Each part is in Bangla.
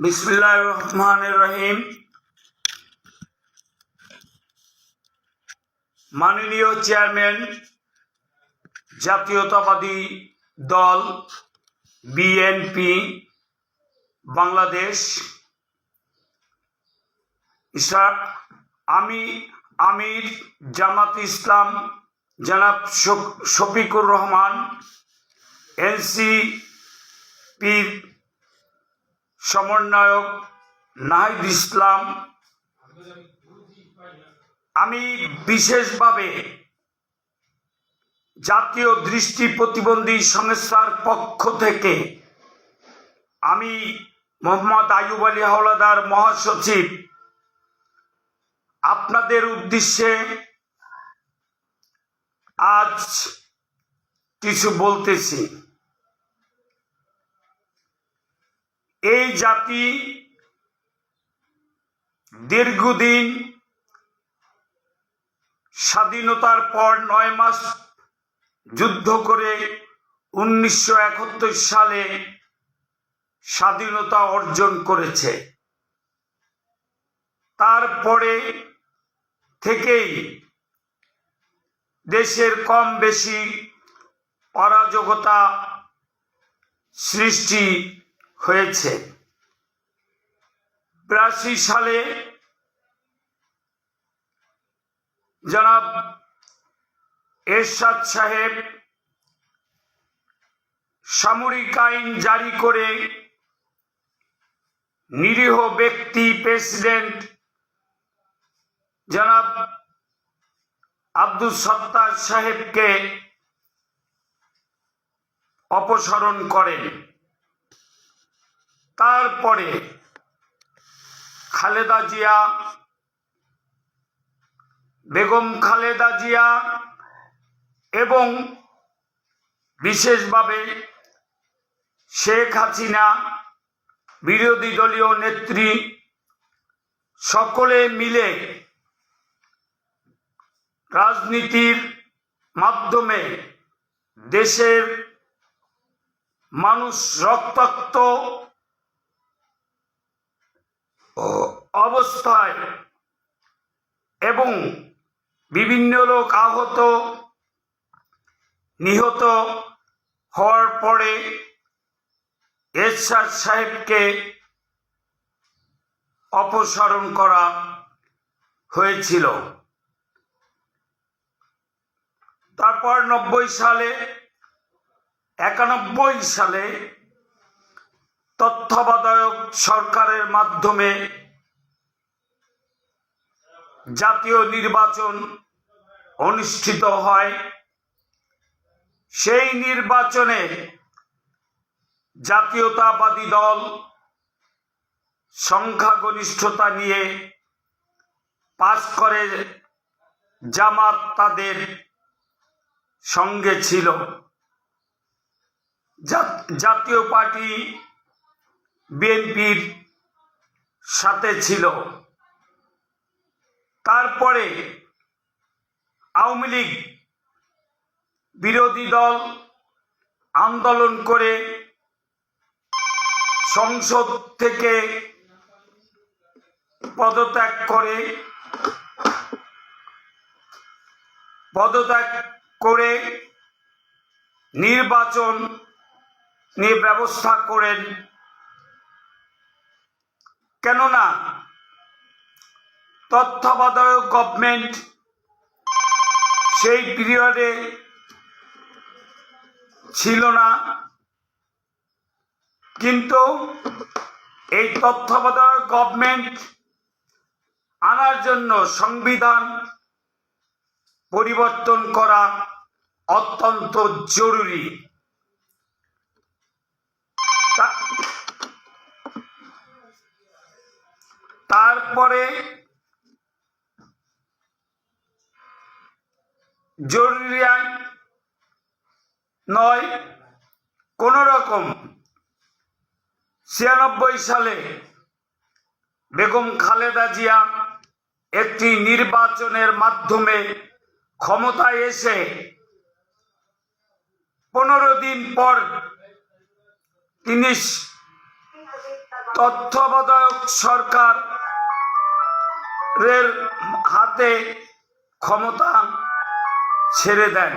বিসমিল্লাহ রহমান রহিম। মাননীয় চেয়ারম্যান, জাতীয়তাবাদী দল, বিএনপি, বাংলাদেশ। আমি আমির জামাত ইসলাম, জনাব শফ- শফিকুর রহমান, এনসিপির সমন্বয়ক নাহিদ ইসলাম। আমি বিশেষভাবে জাতীয় দৃষ্টি প্রতিবন্ধী সংস্থার পক্ষ থেকে আমি মোহাম্মদ আয়ুব আলী হাওলাদার মহাসচিব আপনাদের উদ্দেশ্যে আজ কিছু বলতেছি। এই জাতি দীর্ঘদিন স্বাধীনতার পর নয় মাস যুদ্ধ করে উনিশশো একাত্তর সালে স্বাধীনতা অর্জন করেছে। তারপরে থেকেই দেশের কম বেশি অরাজকতা সৃষ্টি হয়েছে। বিরাশি সালে জনাব এরশাদ সাহেব সামরিক আইন জারি করে নিরীহ ব্যক্তি প্রেসিডেন্ট জনাব আব্দুল সত্তার সাহেবকে অপসারণ করেন। তারপরে খালেদা জিয়া, বেগম খালেদা জিয়া এবং বিশেষভাবে শেখ হাসিনা, বিরোধী দলীয় নেত্রী সকলে মিলে রাজনীতির মাধ্যমে দেশের মানুষ রক্তাক্ত অবস্থায় এবং বিভিন্ন লোক আহত, নিহত হওয়ার পরে এরশাদ সাহেবকে অপসারণ করা হয়েছিল। তারপর নব্বই সালে, একানব্বই সালে তত্ত্বাবধায়ক সরকারের মাধ্যমে জাতীয় নির্বাচন অনুষ্ঠিত হয়। সেই নির্বাচনে জাতীয়তাবাদী দল সংখ্যাগরিষ্ঠতা নিয়ে পাশ করে জামাত তাদের সঙ্গে ছিল। জাতীয় পার্টি বিএনপির সাথে ছিল। তারপরে আওয়ামী লীগ বিরোধী দল আন্দোলন করে সংসদ থেকে পদত্যাগ করে পদত্যাগ করে নির্বাচন নিয়ে ব্যবস্থা করেন। কেননা তত্ত্বাবধায়ক গভর্নমেন্ট সেই পিরিয়ডে ছিল না। কিন্তু এই তত্ত্বাবধায়ক গভর্নমেন্ট আনার জন্য সংবিধান পরিবর্তন করা অত্যন্ত জরুরি। তারপরে জরুরি আইন নয় কোন রকম ছিয়ানব্বই সালে বেগম খালেদা জিয়া একটি নির্বাচনের মাধ্যমে ক্ষমতায় এসে পনেরো দিন পর তিনি তত্ত্বাবধায়ক সরকারের হাতে ক্ষমতা ছেড়ে দেন।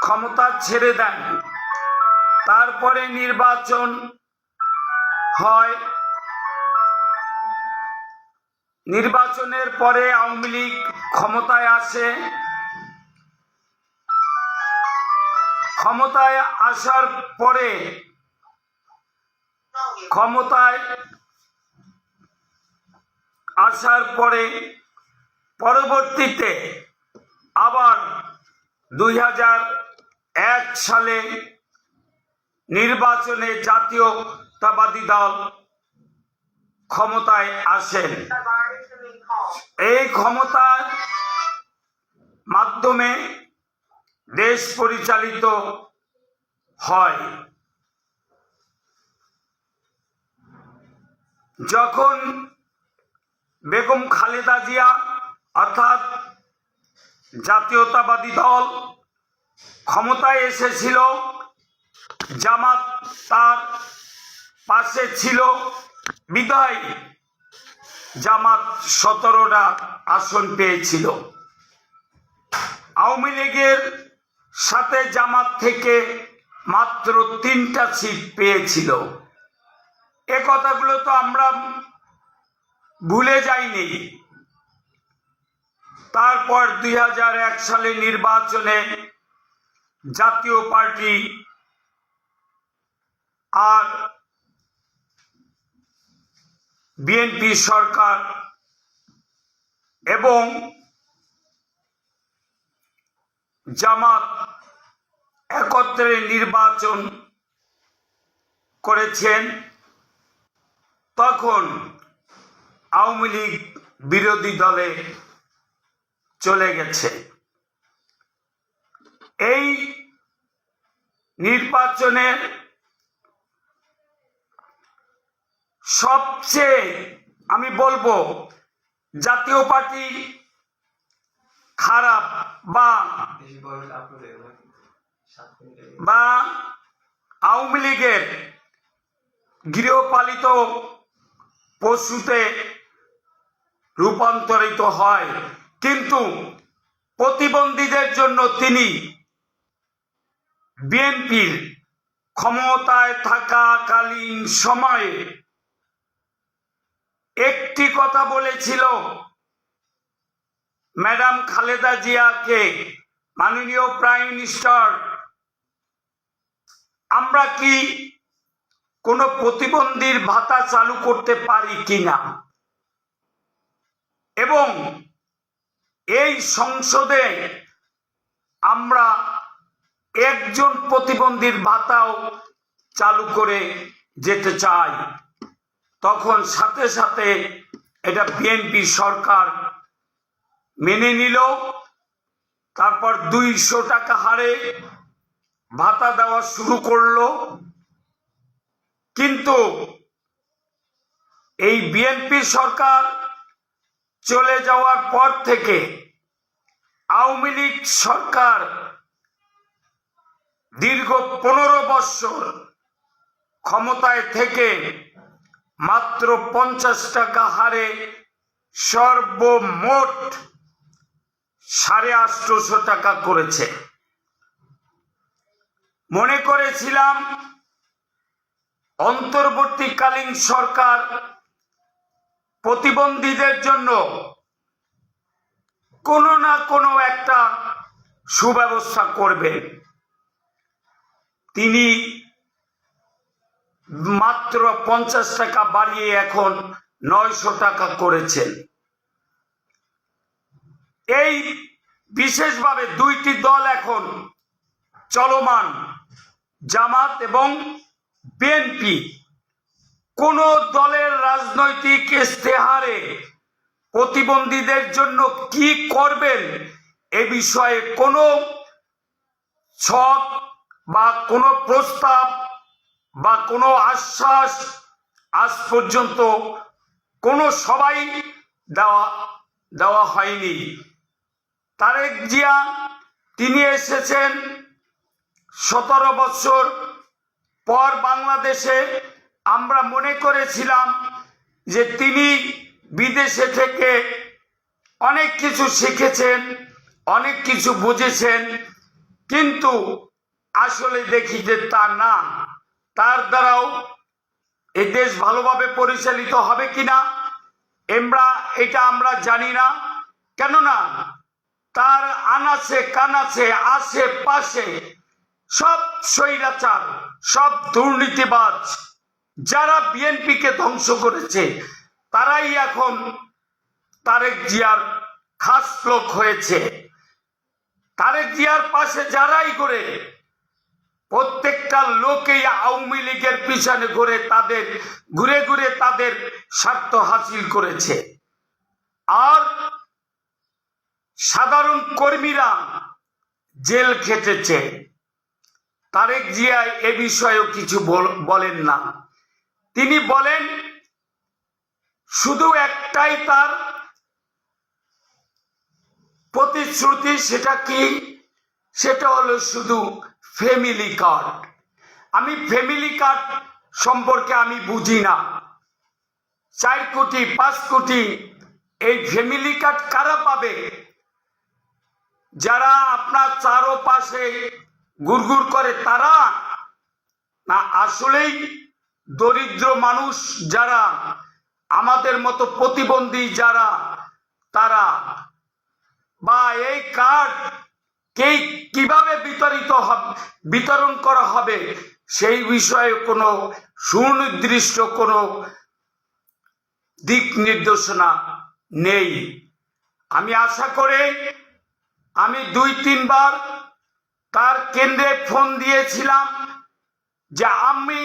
ক্ষমতা ছেড়ে দেন। তারপরে নির্বাচন হয়। নির্বাচনের পরে আওয়ামী লীগ ক্ষমতায় আসে। ক্ষমতায় আসার পরে ক্ষমতায় আসার পরে পরবর্তীতে আবার দুই এক সালে নির্বাচনে জাতীয়তাবাদী দল ক্ষমতায় আসেন। এই ক্ষমতার মাধ্যমে দেশ পরিচালিত হয়। যখন বেগম খালেদা জিয়া, অর্থাৎ জাতীয়তাবাদী দল ক্ষমতায় এসেছিল, জামাত তার পাশে ছিল, বিদায় জামাত সতেরোটা আসন পেয়েছিল। আওয়ামী লীগের সাথে জামাত থেকে মাত্র তিনটা সিট পেয়েছিল। এ কথাগুলো তো আমরা ভুলে যাইনি। তারপর দুই হাজার এক সালে নির্বাচনে জাতীয় পার্টি আর বিএনপি সরকার এবং জামাত একত্রে নির্বাচন করেছেন। তখন আওয়ামী লীগ বিরোধী দলে চলে গেছে। এই নির্বাচনের সবচেয়ে আমি বলব, জাতীয় পার্টি খারাপ বা বা আওয়ামী লীগের গৃহপালিত পশুতে রূপান্তরিত হয়। কিন্তু প্রতিবন্ধীদের জন্য তিনি বিএনপির ক্ষমতায় থাকাকালীন সময়ে একটি কথা বলেছিল, ম্যাডাম খালেদা জিয়াকে মাননীয় প্রাইম মিনিস্টার, আমরা কি কোনো প্রতিবন্ধীর ভাতা চালু করতে পারি কিনা? এবং এই সংসদে আমরা একজন প্রতিবন্ধীর ভাতাও চালু করে যেতে চাই। তখন সাথে সাথে এটা বিএনপি সরকার মেনে নিল, তারপর দুইশো টাকা হারে ভাতা দেওয়া শুরু করল। কিন্তু এই বিএনপি সরকার চলে যাওয়ার পর থেকে আওয়ামী লীগ সরকার দীর্ঘ পনেরো বৎসর ক্ষমতায় থেকে মাত্র পঞ্চাশ টাকা হারে সর্বমোট সাড়ে আটশোশো টাকা করেছে। মনে করেছিলাম অন্তর্বর্তীকালীন সরকার প্রতিবন্ধীদের জন্য কোনো না কোনো একটা সুব্যবস্থা করবে। তিনি মাত্র পঞ্চাশ টাকা বাড়িয়ে এখন নয়শো টাকা করেছেন। এই বিশেষভাবে দুইটি দল এখন চলমান, জামাত এবং বিএনপি কোন দলের রাজনৈতিক ইস্তেহারে প্রতিবন্ধীদের জন্য কি করবেন এ বিষয়ে কোনো ছক বা কোনো প্রস্তাব বা কোনো আশ্বাস আজ পর্যন্ত কোনো সবাই দেওয়া দেওয়া হয়নি। তারেক জিয়া, তিনি এসেছেন সতেরো বছর পর বাংলাদেশে আমরা মনে করেছিলাম যে তিনি বিদেশে থেকে অনেক কিছু শিখেছেন, অনেক কিছু বুঝেছেন, কিন্তু আসলে দেখি যে তা না। তার দ্বারাও এ দেশ ভালোভাবে পরিচালিত হবে কিনা, আমরা, এটা আমরা জানি না। কেননা তার আনাচে কানাচে, আশেপাশে সব স্বৈরাচার সব দুর্নীতিবাজ যারা বিএনপিকে ধ্বংস করেছে, তারাই এখন তারেক জিয়ার খাস লোক হয়েছে। তারেক জিয়ার পাশে যারাই করে প্রত্যেকটা লোকেই আওয়ামী লীগের পিছনে ঘুরে, তাদের ঘুরে ঘুরে তাদের স্বার্থ হাসিল করেছে। আর সাধারণ কর্মীরা জেল খেটেছে। তারেক জিয়া এ বিষয়েও কিছু বলেন না। তিনি বলেন, শুধু একটাই তার প্রতিশ্রুতি, সেটা কি? সেটা হলো শুধু ফ্যামিলি কার্ড আমি ফ্যামিলি কার্ড সম্পর্কে আমি বুঝি না। চার কোটি, পাঁচ কোটি, এই ফ্যামিলি কার্ড কারা পাবে? যারা আপনার চারো পাশে গুড়গুড় করে তারা না, আসলেই দরিদ্র মানুষ যারা, আমাদের মতো প্রতিবন্ধী যারা, তারা, বা এই কার্ড কে কীভাবে বিতরিত হবে, বিতরণ করা হবে, সেই বিষয়ে কোনো সুনির্দিষ্ট কোনো দিক নির্দেশনা নেই। আমি আশা করে আমি দুই, তিনবার তার কেন্দ্রে ফোন দিয়েছিলাম যে আমি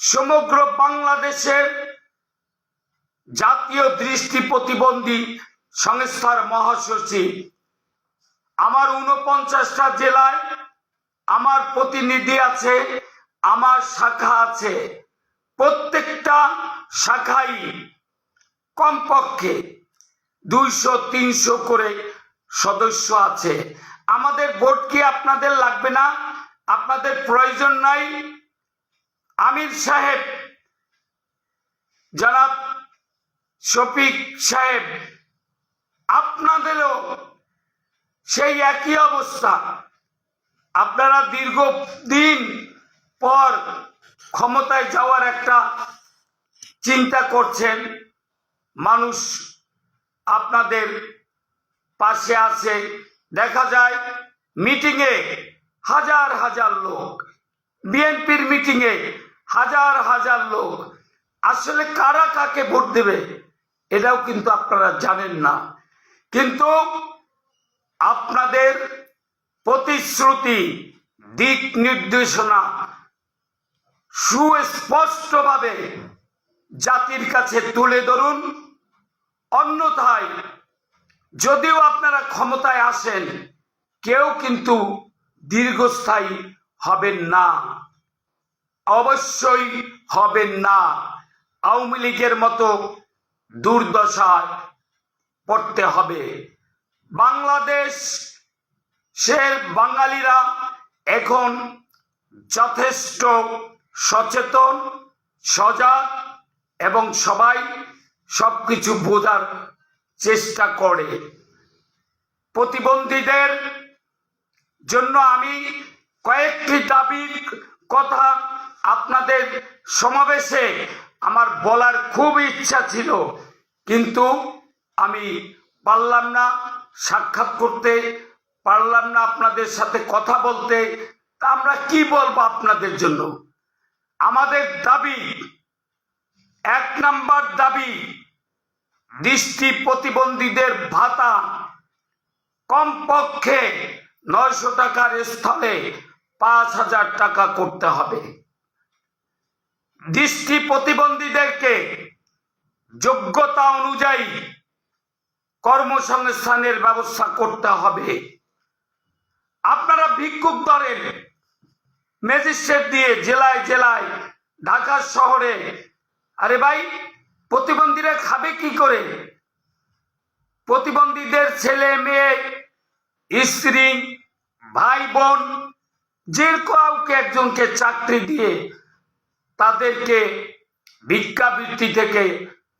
সমগ্র বাংলাদেশের জাতীয় দৃষ্টি প্রতিবন্ধী সংস্থার মহাসচিব। আমার উনপঞ্চাশটা জেলায় আমার প্রতিনিধি আছে, আমার শাখা আছে। প্রত্যেকটা শাখাই কমপক্ষে দুইশো, তিনশো করে সদস্য আছে। আমাদের ভোট কি আপনাদের লাগবে না? আপনাদের প্রয়োজন নাই। আমির সাহেব, জনাব শফিক সাহেব, আপনাদেরও সেই একই অবস্থা। আপনারা দীর্ঘদিন পর ক্ষমতায় যাওয়ার একটা চিন্তা করছেন। মানুষ আপনাদের পাশে আছে। দেখা যায় মিটিংয়ে হাজার হাজার লোক। বিএনপির মিটিংয়ে হাজার হাজার লোক। আসলে কারা কাকে ভোট দেবে, এটাও কিন্তু আপনারা জানেন না। কিন্তু আপনাদের প্রতিশ্রুতি, দিক নির্দেশনা সুস্পষ্টভাবে জাতির কাছে তুলে ধরুন। অন্যথায় যদিও আপনারা ক্ষমতায় আসেন, কেউ কিন্তু দীর্ঘস্থায়ী হবেন না। অবশ্যই হবেন না। আওয়ামী লীগের মতো দুর্দশায় পড়তে হবে। বাংলাদেশ সে বাঙালিরা এখন যথেষ্ট সচেতন, সজাগ এবং সবাই সবকিছু বোঝার চেষ্টা করে। প্রতিবন্ধীদের জন্য আমি কয়েকটি দাবির কথা আপনাদের সমাবেশে আমার বলার খুব ইচ্ছা ছিল, কিন্তু আমি পারলাম না, সাক্ষাৎ করতে পারলাম না আপনাদের সাথে কথা বলতে। তা আমরা কি বলব আপনাদের জন্য? আমাদের দাবি, এক নাম্বার দাবি দৃষ্টি প্রতিবন্ধীদের ভাতা কমপক্ষে নয়শো টাকার স্থলে পাঁচ হাজার টাকা করতে হবে। দৃষ্টি প্রতিবন্ধীদেরকে যোগ্যতা অনুযায়ী কর্মসংস্থানের ব্যবস্থা করতে হবে। আপনারা ভিক্ষুক ধরেন ম্যাজিস্ট্রেট দিয়ে জেলায় জেলায় ঢাকা শহরে, আরে ভাই প্রতিবন্ধীরা খাবে কি করে? প্রতিবন্ধীদের ছেলে, মেয়ে, স্ত্রী, ভাই, বোন, যে কাউকে একজনকে চাকরি দিয়ে তাদেরকে ভিক্ষাবৃত্তি থেকে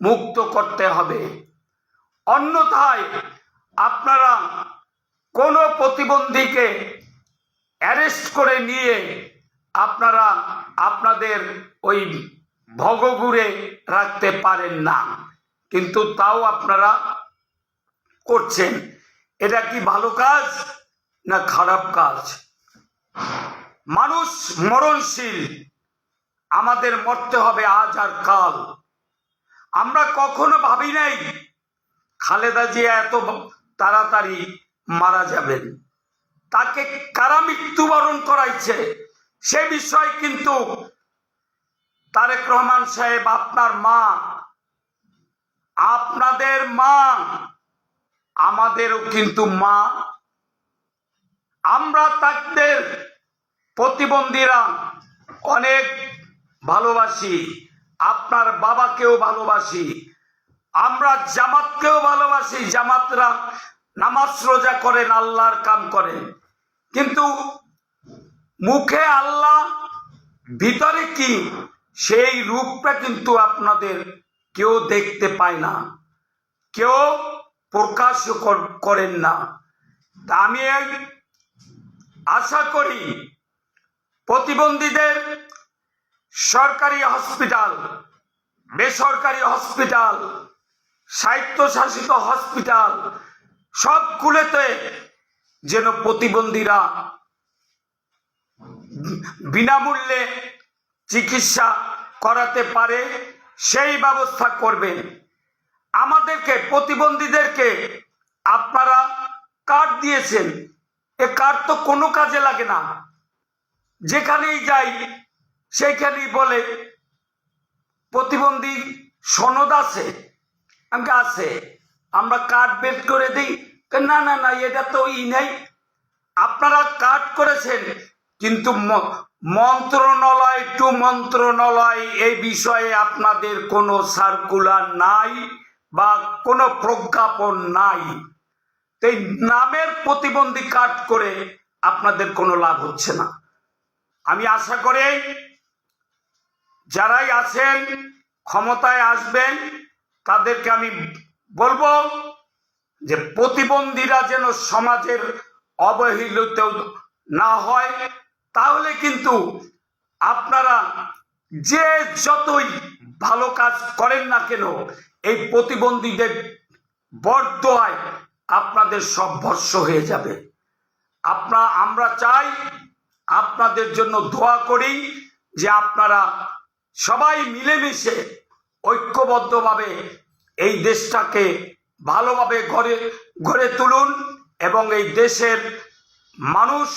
মুক্ত করতে হবে। অন্যথায় আপনারা কোনো প্রতিবন্ধীকে অ্যারেস্ট করে নিয়ে আপনারা আপনাদের ওই ভগগুড়ে রাখতে পারেন না। কিন্তু তাও আপনারা করছেন। এটা কি ভালো কাজ না খারাপ কাজ? মানুষ মরণশীল। আমাদের মরতে হবে আজ আর কাল। আমরা কখনো ভাবি নাই, খালেদা জিয়া এত তাড়াতাড়ি মারা যাবেন। তাকে কারা মৃত্যুবরণ করাইছে সে বিষয় কিন্তু তারেক রহমান সাহেব, আপনার মা, আপনাদের মা, আমাদেরও কিন্তু মা। আমরা তাদের প্রতিবন্ধীরা অনেক ভালোবাসি, আপনার বাবাকেও ভালোবাসি, আমরা জামাতকেও ভালোবাসি, জামাতরা নামাজ রোজা করেন, আল্লাহর কাম করেন। কিন্তু মুখে আল্লাহ, ভিতরে কি? সেই রূপটা কিন্তু আপনাদের কেউ দেখতে পায় না। কেউ প্রকাশ কর- করেন না। আমি আশা করি প্রতিবন্ধীদের সরকারি হসপিটাল, বেসরকারি হসপিটাল, স্বায়ত্তশাসিত হসপিটাল, সবগুলোতে যেন প্রতিবন্ধীরা বিনামূল্যে চিকিৎসা করাতে পারে, সেই ব্যবস্থা করবেন আমাদেরকে, প্রতিবন্ধীদেরকে আপনারা কার্ড দিয়েছেন। এ কার্ড তো কোনো কাজে লাগে না। যেখানেই যাই, সেইখানেই বলে, প্রতিবন্ধী সনদ আছে? আমাকে আছে। আমরা কার্ড বের করে দিই। না না না, এটা তো ই নেই। আপনারা কার্ড করেছেন, কিন্তু মন্ত্রণালয় টু মন্ত্রণালয় এই বিষয়ে আপনাদের কোনো সার্কুলার নাই বা কোনো প্রজ্ঞাপন নাই। এই নামের প্রতিবন্ধী কাট করে আপনাদের কোনো লাভ হচ্ছে না। আমি আশা করি যারাই আছেন, ক্ষমতায় আসবেন, তাদেরকে আমি বলব যে প্রতিবন্ধীরা যেন সমাজের অবহেলিত না হয় তাহলে কিন্তু আপনারা যে যতই ভালো কাজ করেন না কেন, এই প্রতিবন্ধীদের বরদোয়ায় আপনাদের সব ভস্য হয়ে যাবে। আপনা, আমরা চাই আপনাদের জন্য দোয়া করি যে আপনারা সবাই মিলেমিশে ঐক্যবদ্ধভাবে এই দেশটাকে ভালোভাবে গড়ে গড়ে তুলুন এবং এই দেশের মানুষ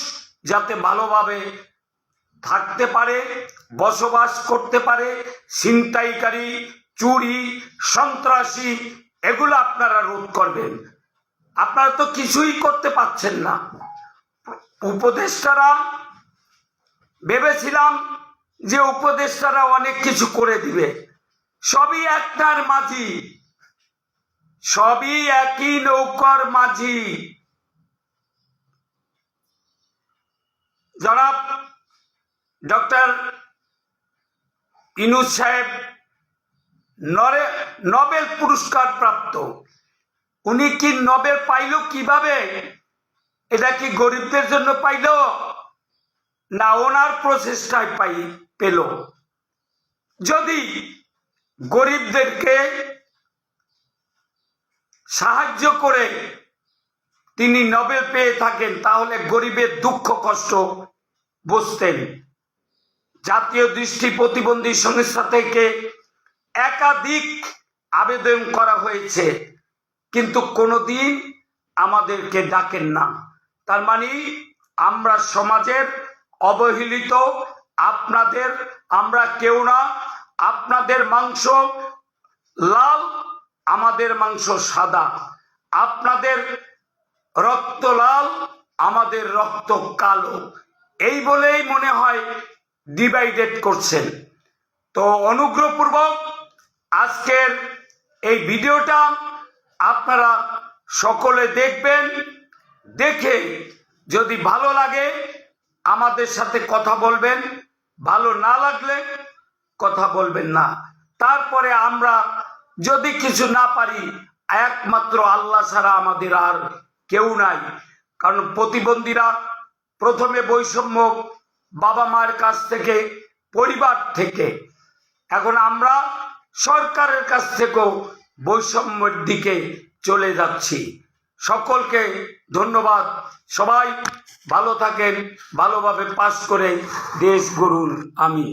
যাতে ভালোভাবে থাকতে পারে, বসবাস করতে পারে, ছিনতাইকারী, চুরি, সন্ত্রাসী, এগুলো আপনারা রোধ করবেন। আপনারা তো কিছুই করতে পাচ্ছেন না। উপদেষ্টারা, ভেবেছিলাম যে উপদেষ্টারা অনেক কিছু করে দিবে। সবই একটার মাঝি। সবই একই নৌকার মাঝি। জনাব ডক্টর ইনুস সাহেব নরে নোবেল পুরস্কার প্রাপ্ত। উনি কি নোবেল পাইল কীভাবে? এটা কি গরিবদের জন্য পাইল? না ওনার প্রচেষ্টায় পাই পেল। যদি গরিবদেরকে সাহায্য করে তিনি নোবেল পেয়ে থাকেন, তাহলে গরিবের দুঃখ, কষ্ট বুঝতেন। জাতীয় দৃষ্টি প্রতিবন্ধী সংস্থা থেকে একাধিক আবেদন করা হয়েছে, কিন্তু কোনোদিন আমাদেরকে ডাকেন না। তার মানে আমরা সমাজের অবহেলিত, আপনাদের, আমরা কেউ না, আপনাদের মাংস লাল, আমাদের মাংস সাদা। আপনাদের রক্ত লাল আমাদের রক্ত কালো এই বলেই মনে হয় ডিভাইডেড করছেন। তো অনুগ্রহপূর্বক আজকের এই ভিডিওটা আপনারা সকলে দেখবেন। দেখে যদি ভালো লাগে আমাদের সাথে কথা বলবেন। ভালো না লাগলে কথা বলবেন না। তারপরে আমরা যদি কিছু না পারি, একমাত্র আল্লাহ ছাড়া আমাদের আর কেউ নাই। কারণ প্রতিবন্ধীরা প্রথমে বৈষম্য বাবা মায়ের কাছ থেকে, পরিবার থেকে। এখন আমরা সরকারের কাছ থেকেও বৈষম্যের দিকে চলে যাচ্ছি। সকলকে ধন্যবাদ। সবাই ভালো থাকেন, ভালোভাবে পাশ করে দেশ গড়ুন। আমি